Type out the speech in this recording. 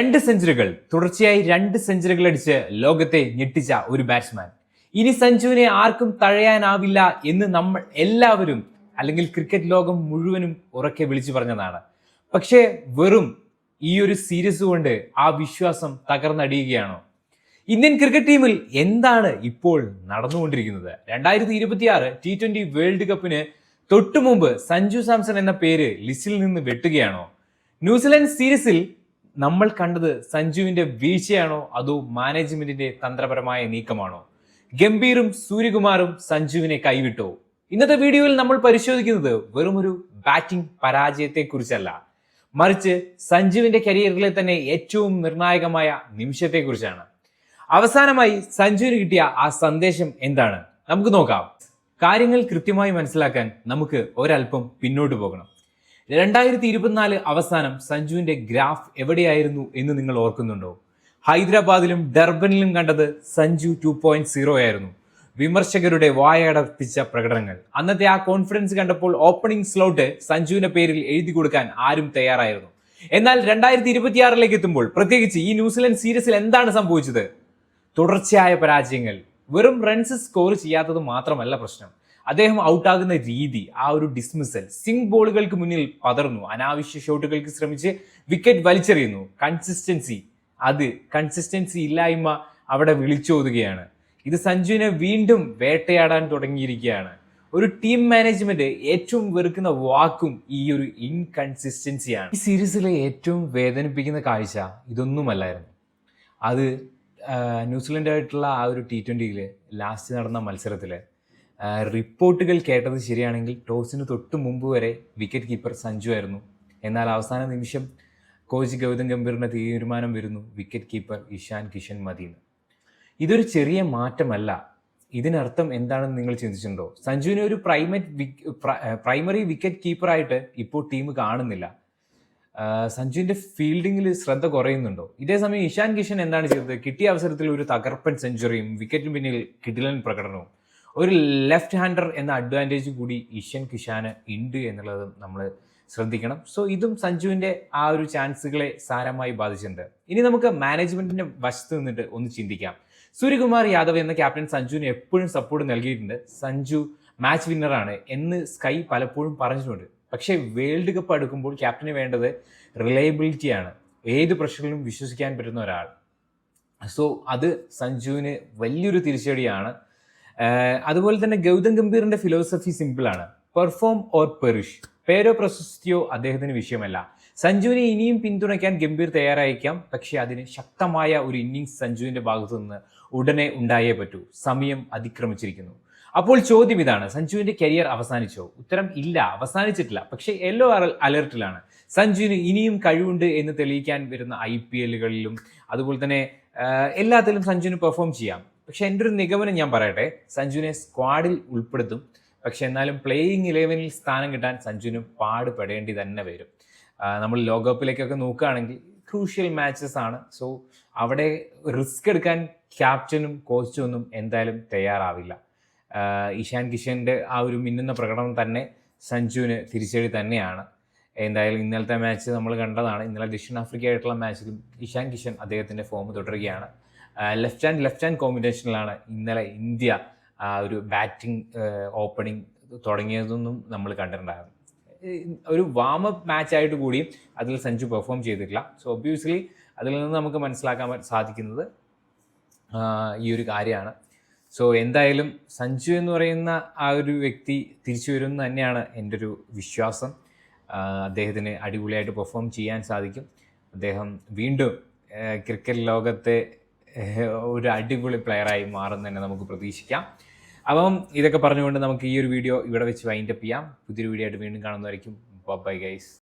രണ്ട് സെഞ്ചുറികൾ തുടർച്ചയായി രണ്ട് സെഞ്ചുറികൾ അടിച്ച് ലോകത്തെ ഞെട്ടിച്ച ഒരു ബാറ്റ്സ്മാൻ ഇനി സഞ്ജുവിനെ ആർക്കും തഴയാനാവില്ല എന്ന് നമ്മൾ എല്ലാവരും അല്ലെങ്കിൽ ക്രിക്കറ്റ് ലോകം മുഴുവനും ഉറക്കെ വിളിച്ചു പറഞ്ഞതാണ്. പക്ഷേ വെറും ഈ ഒരു സീരീസ് കൊണ്ട് ആ വിശ്വാസം തകർന്നടിയുകയാണോ? ഇന്ത്യൻ ക്രിക്കറ്റ് ടീമിൽ എന്താണ് ഇപ്പോൾ നടന്നുകൊണ്ടിരിക്കുന്നത്? രണ്ടായിരത്തി ഇരുപത്തിയാറ് ടി ട്വന്റി വേൾഡ് കപ്പിന് തൊട്ടു മുമ്പ് സഞ്ജു സാംസൺ എന്ന പേര് ലിസ്റ്റിൽ നിന്ന് വെട്ടുകയാണോ? ന്യൂസിലാൻഡ് സീരീസിൽ നമ്മൾ കണ്ടത് സഞ്ജുവിന്റെ വീഴ്ചയാണോ അതോ മാനേജ്മെന്റിന്റെ തന്ത്രപരമായ നീക്കമാണോ? ഗംഭീറും സൂര്യകുമാറും സഞ്ജുവിനെ കൈവിട്ടോ. ഇന്നത്തെ വീഡിയോയിൽ നമ്മൾ പരിശോധിക്കുന്നത് വെറുമൊരു ബാറ്റിംഗ് പരാജയത്തെ കുറിച്ചല്ല മറിച്ച് സഞ്ജുവിന്റെ കരിയറിലെ തന്നെ ഏറ്റവും നിർണായകമായ നിമിഷത്തെക്കുറിച്ചാണ്. അവസാനമായി സഞ്ജുവിന് കിട്ടിയ ആ സന്ദേശം എന്താണ്? നമുക്ക് നോക്കാം. കാര്യങ്ങൾ കൃത്യമായി മനസ്സിലാക്കാൻ നമുക്ക് ഒരല്പം പിന്നോട്ട് പോകണം. രണ്ടായിരത്തി ഇരുപത്തിനാല് അവസാനം സഞ്ജുവിന്റെ ഗ്രാഫ് എവിടെയായിരുന്നു എന്ന് നിങ്ങൾ ഓർക്കുന്നുണ്ടോ? ഹൈദരാബാദിലും ഡർബനിലും കണ്ടത് സഞ്ജു ടു പോയിന്റ് സീറോ ആയിരുന്നു. വിമർശകരുടെ വായടപ്പിച്ച പ്രകടനങ്ങൾ. അന്നത്തെ ആ കോൺഫിഡൻസ് കണ്ടപ്പോൾ ഓപ്പണിംഗ് സ്ലോട്ട് സഞ്ജുവിന്റെ പേരിൽ എഴുതി കൊടുക്കാൻ ആരും തയ്യാറായിരുന്നു. എന്നാൽ രണ്ടായിരത്തി ഇരുപത്തിയാറിലേക്ക് എത്തുമ്പോൾ പ്രത്യേകിച്ച് ഈ ന്യൂസിലൻഡ് സീരീസിൽ എന്താണ് സംഭവിച്ചത്? തുടർച്ചയായ പരാജയങ്ങൾ. വെറും റൺസ് സ്കോർ ചെയ്യാത്തത് മാത്രമല്ല പ്രശ്നം. അദ്ദേഹം ഔട്ടാകുന്ന രീതി ആ ഒരു ഡിസ്മിസൽ സിംഗ് ബോളുകൾക്ക് മുന്നിൽ പതർന്നു അനാവശ്യ ഷോട്ടുകൾക്ക് ശ്രമിച്ച് വിക്കറ്റ് വലിച്ചെറിയുന്നു. കൺസിസ്റ്റൻസി അത് കൺസിസ്റ്റൻസി ഇല്ലായ്മ അവിടെ വിളിച്ചോതുകയാണ്. ഇത് സഞ്ജുവിനെ വീണ്ടും വേട്ടയാടാൻ തുടങ്ങിയിരിക്കുകയാണ്. ഒരു ടീം മാനേജ്മെന്റ് ഏറ്റവും വെറുക്കുന്ന വാക്കും ഈ ഒരു ഇൻകൺസിസ്റ്റൻസിയാണ് ഈ സീരീസിലെ ഏറ്റവും വേദനിപ്പിക്കുന്ന കാഴ്ച ഇതൊന്നുമല്ലായിരുന്നു. അത് ന്യൂസിലൻഡായിട്ടുള്ള ആ ഒരു ടി ട്വന്റിയിൽ ലാസ്റ്റ് നടന്ന മത്സരത്തിൽ റിപ്പോർട്ടുകൾ കേട്ടത് ശരിയാണെങ്കിൽ ടോസിന് തൊട്ട് മുമ്പ് വരെ വിക്കറ്റ് കീപ്പർ സഞ്ജു ആയിരുന്നു. എന്നാൽ അവസാന നിമിഷം കോച്ച് ഗൗതം ഗംഭീറിന്റെ തീരുമാനം വരുന്നു വിക്കറ്റ് കീപ്പർ ഇഷാൻ കിഷൻ മതിന്ന് ഇതൊരു ചെറിയ മാറ്റമല്ല. ഇതിനർത്ഥം എന്താണെന്ന് നിങ്ങൾ ചിന്തിച്ചിട്ടുണ്ടോ? സഞ്ജുവിനെ ഒരു പ്രൈമറ്റ് പ്രൈമറി വിക്കറ്റ് കീപ്പറായിട്ട് ഇപ്പോൾ ടീം കാണുന്നില്ല. സഞ്ജുവിന്റെ ഫീൽഡിങ്ങിൽ ശ്രദ്ധ കുറയുന്നുണ്ടോ? ഇതേസമയം ഇഷാൻ കിഷൻ എന്താണ് ചെയ്തത്? കിട്ടിയ അവസരത്തിൽ ഒരു തകർപ്പൻ സെഞ്ചുറിയും വിക്കറ്റിന് പിന്നിൽ കിടിലൻ പ്രകടനവും. ഒരു ലെഫ്റ്റ് ഹാൻഡർ എന്ന അഡ്വാന്റേജ് കൂടി ഇഷൻ കിഷാന് ഉണ്ട് എന്നുള്ളത് നമ്മൾ ശ്രദ്ധിക്കണം. സോ ഇതും സഞ്ജുവിന്റെ ആ ഒരു ചാൻസുകളെ സാരമായി ബാധിച്ചിട്ടുണ്ട്. ഇനി നമുക്ക് മാനേജ്മെന്റിന്റെ വശത്ത് നിന്നിട്ട് ഒന്ന് ചിന്തിക്കാം. സൂര്യകുമാർ യാദവ് എന്ന ക്യാപ്റ്റൻ സഞ്ജുവിന് എപ്പോഴും സപ്പോർട്ട് നൽകിയിട്ടുണ്ട്. സഞ്ജു മാച്ച് വിന്നറാണ് എന്ന് സ്കൈ പലപ്പോഴും പറഞ്ഞിട്ടുണ്ട്. പക്ഷേ വേൾഡ് കപ്പ് അടുക്കുമ്പോൾ ക്യാപ്റ്റന് വേണ്ടത് റിലയബിലിറ്റിയാണ് ഏത് പ്രഷറിലും വിശ്വസിക്കാൻ പറ്റുന്ന ഒരാൾ. സോ അത് സഞ്ജുവിന് വലിയൊരു തിരിച്ചടിയാണ്. അതുപോലെ തന്നെ ഗൗതം ഗംഭീറിന്റെ ഫിലോസഫി സിമ്പിളാണ് പെർഫോം ഓർ പെറിഷ് പേരോ പ്രശസ്തിയോ അദ്ദേഹത്തിന് വിഷയമല്ല. സഞ്ജുവിനെ ഇനിയും പിന്തുണയ്ക്കാൻ ഗംഭീർ തയ്യാറായിരിക്കാം. പക്ഷേ അതിന് ശക്തമായ ഒരു ഇന്നിങ്സ് സഞ്ജുവിന്റെ ഭാഗത്തു നിന്ന് ഉടനെ ഉണ്ടായേ പറ്റൂ. സമയം അതിക്രമിച്ചിരിക്കുന്നു. അപ്പോൾ ചോദ്യം ഇതാണ്. സഞ്ജുവിന്റെ കരിയർ അവസാനിച്ചോ? ഉത്തരം ഇല്ല. അവസാനിച്ചിട്ടില്ല. പക്ഷേ യെല്ലോ അലർട്ടിലാണ്. സഞ്ജുവിന് ഇനിയും കഴിവുണ്ട് എന്ന് തെളിയിക്കാൻ വരുന്ന ഐ പി എല്ലുകളിലും അതുപോലെ തന്നെ എല്ലാത്തിലും സഞ്ജുവിന് പെർഫോം ചെയ്യാം. പക്ഷെ എന്റെ ഒരു നിഗമനം ഞാൻ പറയട്ടെ. സഞ്ജുവിനെ സ്ക്വാഡിൽ ഉൾപ്പെടുത്തും. പക്ഷെ എന്നാലും പ്ലേയിങ് ഇലവനിൽ സ്ഥാനം കിട്ടാൻ സഞ്ജുവിന് പാടുപെടേണ്ടി തന്നെ വരും. നമ്മൾ ലോകകപ്പിലേക്കൊക്കെ നോക്കുകയാണെങ്കിൽ ക്രൂഷ്യൽ മാച്ചസ് ആണ്. സോ അവിടെ റിസ്ക് എടുക്കാൻ ക്യാപ്റ്റനും കോച്ചും ഒന്നും എന്തായാലും തയ്യാറാവില്ല. ഇഷാൻ കിഷന്റെ ആ ഒരു മിന്നുന്ന പ്രകടനം തന്നെ സഞ്ജുവിന് തിരിച്ചടി തന്നെയാണ്. എന്തായാലും ഇന്നലത്തെ മാച്ച് നമ്മൾ കണ്ടതാണ്. ഇന്നലെ ദക്ഷിണാഫ്രിക്ക ആയിട്ടുള്ള മാച്ചിലും ഇഷാൻ കിഷൻ അദ്ദേഹത്തിന്റെ ഫോം തുടരുകയാണ്. ലെഫ്റ്റ് ഹാൻഡ് ലെഫ്റ്റ് ഹാൻഡ് കോമ്പിനേഷനിലാണ് ഇന്നലെ ഇന്ത്യ ഒരു ബാറ്റിംഗ് ഓപ്പണിംഗ് തുടങ്ങിയതൊന്നും നമ്മൾ കണ്ടിട്ടുണ്ടായിരുന്നു ഒരു വാം അപ്പ് മാച്ച് ആയിട്ട് കൂടി അതിൽ സഞ്ജു പെർഫോം ചെയ്തിട്ടില്ല. സോ ഒബ്വിയസ്ലി അതിൽ നിന്ന് നമുക്ക് മനസ്സിലാക്കാൻ സാധിക്കുന്നത് ഈ ഒരു കാര്യമാണ്. സോ എന്തായാലും സഞ്ജു എന്ന് പറയുന്ന ആ ഒരു വ്യക്തി തിരിച്ചു വരും തന്നെയാണ് എന്റെ ഒരു വിശ്വാസം അദ്ദേഹത്തിന് അടിപൊളിയായിട്ട് പെർഫോം ചെയ്യാൻ സാധിക്കും. അദ്ദേഹം വീണ്ടും ക്രിക്കറ്റ് ലോകത്തെ ഒരു അടിപൊളി പ്ലെയറായി മാറും തന്നെ നമുക്ക് പ്രതീക്ഷിക്കാം. അപ്പം ഇതൊക്കെ പറഞ്ഞുകൊണ്ട് നമുക്ക് ഈ ഒരു വീഡിയോ ഇവിടെ വെച്ച് വൈൻഡപ്പ് ചെയ്യാം. പുതിയൊരു വീഡിയോ ആയിട്ട് വീണ്ടും കാണുന്നതായിരിക്കും. Bye guys